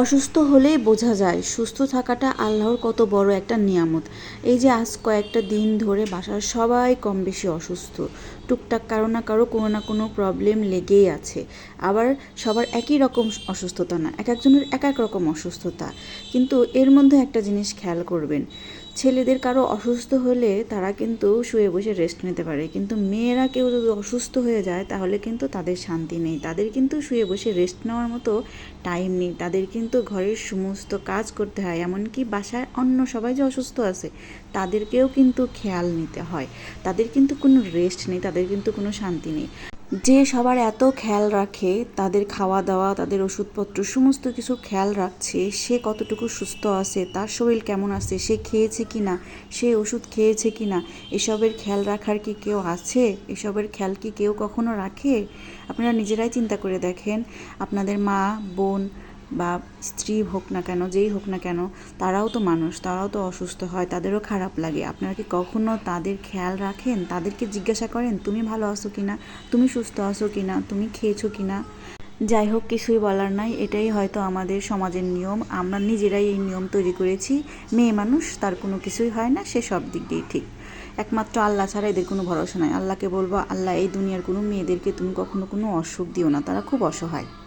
অসুস্থ হলেই বোঝা যায়, সুস্থ থাকাটা আল্লাহর কত বড় একটা নিয়ামত। এই যে আজ কয়েকটা দিন ধরে বাসার সবাই কম বেশি অসুস্থ। টুকটাক কারও না কারও কোনো না কোনো প্রবলেম লেগেই আছে। আবার সবার একই রকম অসুস্থতা না, এক একজনের এক এক রকম অসুস্থতা। কিন্তু এর মধ্যে একটা জিনিস খেয়াল করবেন ছেলেদের কারও অসুস্থ হলে তারা কিন্তু শুয়ে বসে রেস্ট নিতে পারে। কিন্তু মেয়েরা কেউ যদি অসুস্থ হয়ে যায়, তাহলে কিন্তু তাদের শান্তি নেই। তাদের কিন্তু শুয়ে বসে রেস্ট নেওয়ার মতো টাইম নেই। তাদের কিন্তু ঘরের সমস্ত কাজ করতে হয়। এমনকি বাসায় অন্য সবাই যে অসুস্থ আছে, তাদেরকেও কিন্তু খেয়াল নিতে হয়। তাদের কিন্তু কোনো রেস্ট নেই, তাদের কিন্তু কোনো শান্তি নেই। যে সবার এত খেয়াল রাখে, তাদের খাওয়া দাওয়া, তাদের ওষুধপত্র, সমস্ত কিছু খেয়াল রাখছে, সে কতটুকু সুস্থ আছে, তার শরীর কেমন আছে, সে খেয়েছে কি না সে ওষুধ খেয়েছে কি না এসবের খেয়াল রাখার কি কেউ আছে? এসবের খেয়াল কি কেউ কখনো রাখে? আপনারা নিজেরাই চিন্তা করে দেখেন। আপনাদের মা, বোন বা স্ত্রী হোক না কেন, যেই হোক না কেন, তারাও তো মানুষ, তারাও তো অসুস্থ হয়, তাদেরও খারাপ লাগে। আপনারা কি কখনো তাদের খেয়াল রাখেন? তাদেরকে জিজ্ঞাসা করেন, তুমি ভালো আছো কি না? তুমি সুস্থ আছো কি না? তুমি খেয়েছো কি না? যাই হোক, কিছুই বলার নাই। এটাই হয়তো আমাদের সমাজের নিয়ম। আমরা নিজেরাই এই নিয়ম তৈরি করেছি। মেয়ে মানুষ, তার কোনো কিছুই হয় না, সে সব দিক দিয়েই ঠিক। একমাত্র আল্লাহ ছাড়া এদের কোনো ভরসা নাই। আল্লাহকে বলব, আল্লাহ, এই দুনিয়ার কোনো মেয়েদেরকে তুমি কখনো কোনো অসুখ দিও না। তারা খুব অসহায়।